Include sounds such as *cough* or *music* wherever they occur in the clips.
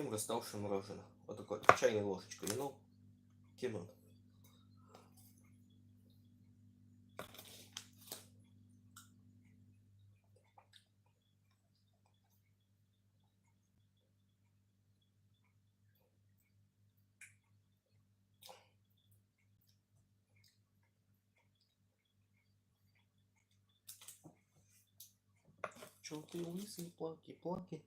ем розставшее мороженое. Вот такой чайной ложечкой. Ну, кинул. Ты лысый, плаки, плаки?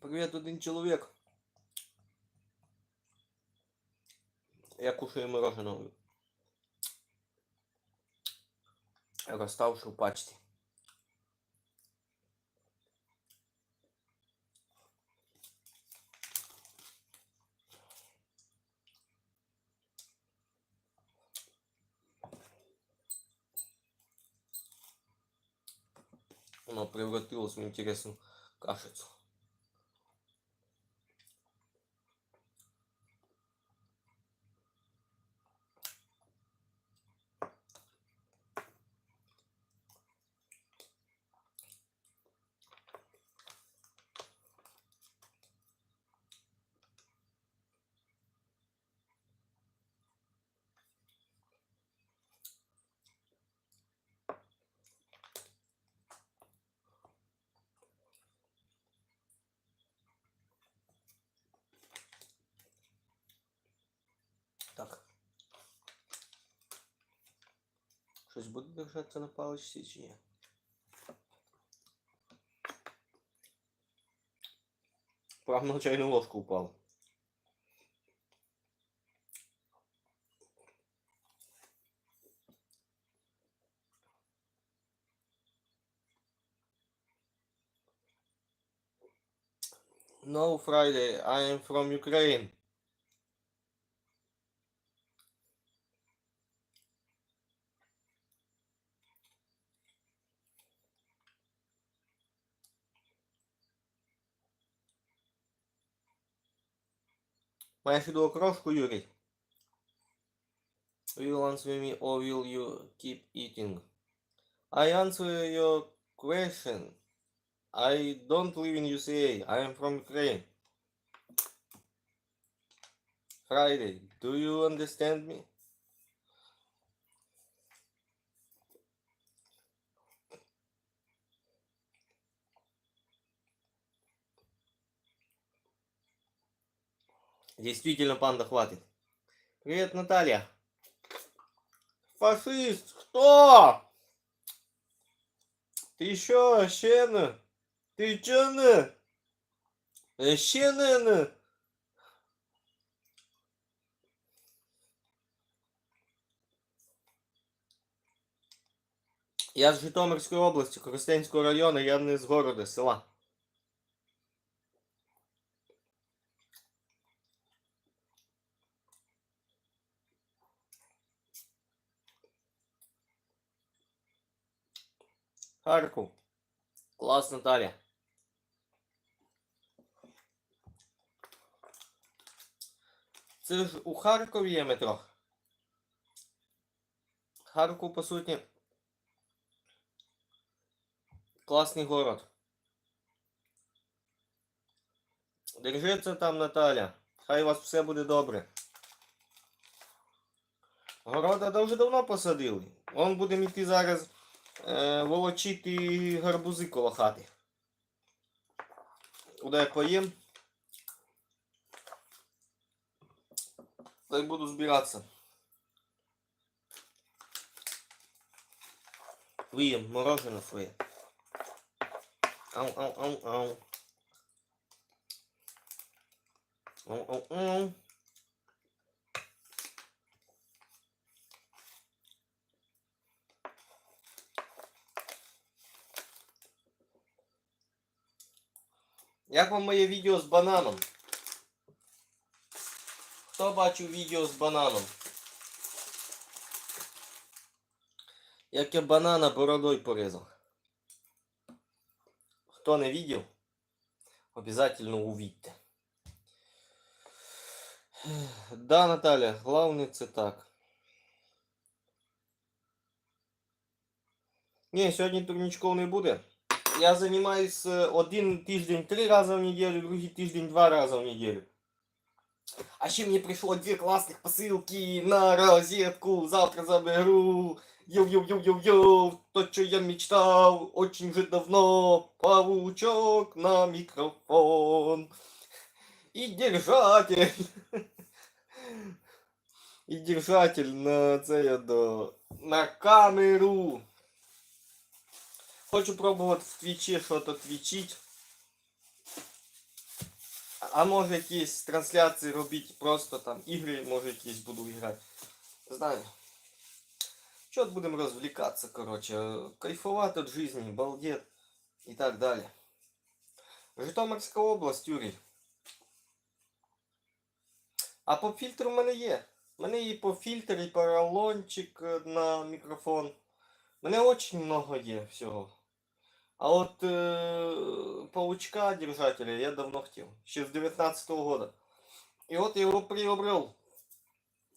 Привет, один человек. Я кушаю мороженое. Розставши в пачці. Оно превратилось в интересную кашицу. Так. Щось буде держатися на паличці чи ні? Прямо на чайну ложку упав. No Friday, I am from Ukraine. Маєш відео окрошку, Юрій? Will you answer me or will you keep eating? I answer your question. I don't live in USA. I am from Ukraine. Friday, do you understand me? Действительно, панда хватит. Привет, Наталья. Фашист, кто? Ты еще, щена? Ты чё, на? Э, Щена, на? Я з Житомирської області, Коростенського району, я не з города, села. Харків. Клас, Наталя. Це ж у Харкові є метро. Харків, по суті, класний город. Держиться там, Наталя. Хай у вас все буде добре. Города дуже давно посадили. Он буде йти зараз Е, волочити гарбузи коло хати. Удар поїм. Та й буду збиратися. Виєм мороженое своє. Ау-ау-ау-ау. Ау-ау-ау. Як вам моє відео з бананом? Хто бачив відео з бананом? Як я банана бородой порезал. Хто не видел, обязательно увидьте. Да, Наталя, главное це так. Ні, сьогодні турнічков не буде. Я займаюсь е, один тиждень три рази в неділю, другий тиждень два рази в неділю. А ще мені прийшло дві класних посилки на розетку. Завтра заберу. Йоу-йоу-йоу-йоу-йоу. То, що я мечтав очень вже давно. Павучок на микрофон. И держатель. *laughs* І держатель на це я до. На камеру. Хочу пробувати в твічі щось твічить. А може якісь трансляції робити просто там ігри, може якісь буду грати. Не знаю. Що будемо розвлікатися, коротше. Кайфувати від житті, балдет і так далі. Житомирська область, Юрій. А по фільтру в мене є. У мене і по фільтр, і поролончик е, на мікрофон. У мене очень много є всього. А от е, паучка держателя я давно хотів. Ще з 19-го года. І от я його приобрел.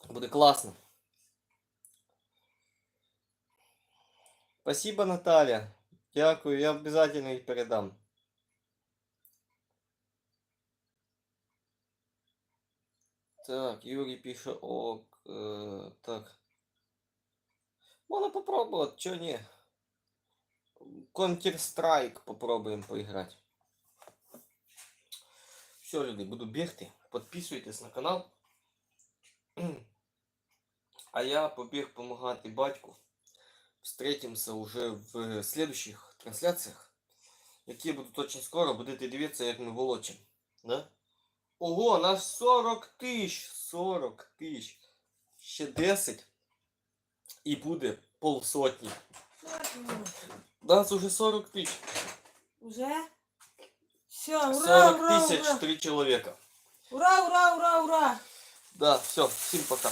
Буде класно. Спасибо, Наталья. Дякую, я обязательно їх передам. Так, Юрій пише ок. Е, так. Можна попробувати, чого ні. Counter-Strike попробуємо поіграти. Все, люди, буду бігти. Підписуйтесь на канал. А я побіг допомагати батьку. Встретимся уже в следующих трансляціях, які будуть очень скоро. Будете дивитися, як ми волочимо. Да? Ого, нас 40 тисяч! 40 тисяч. Ще 10 і буде полсотні. Нас уже 40 тысяч. Уже? Все, ура, 40 ура, тысяч, ура. три человека. Ура, ура, ура, ура. Да, все, всем пока.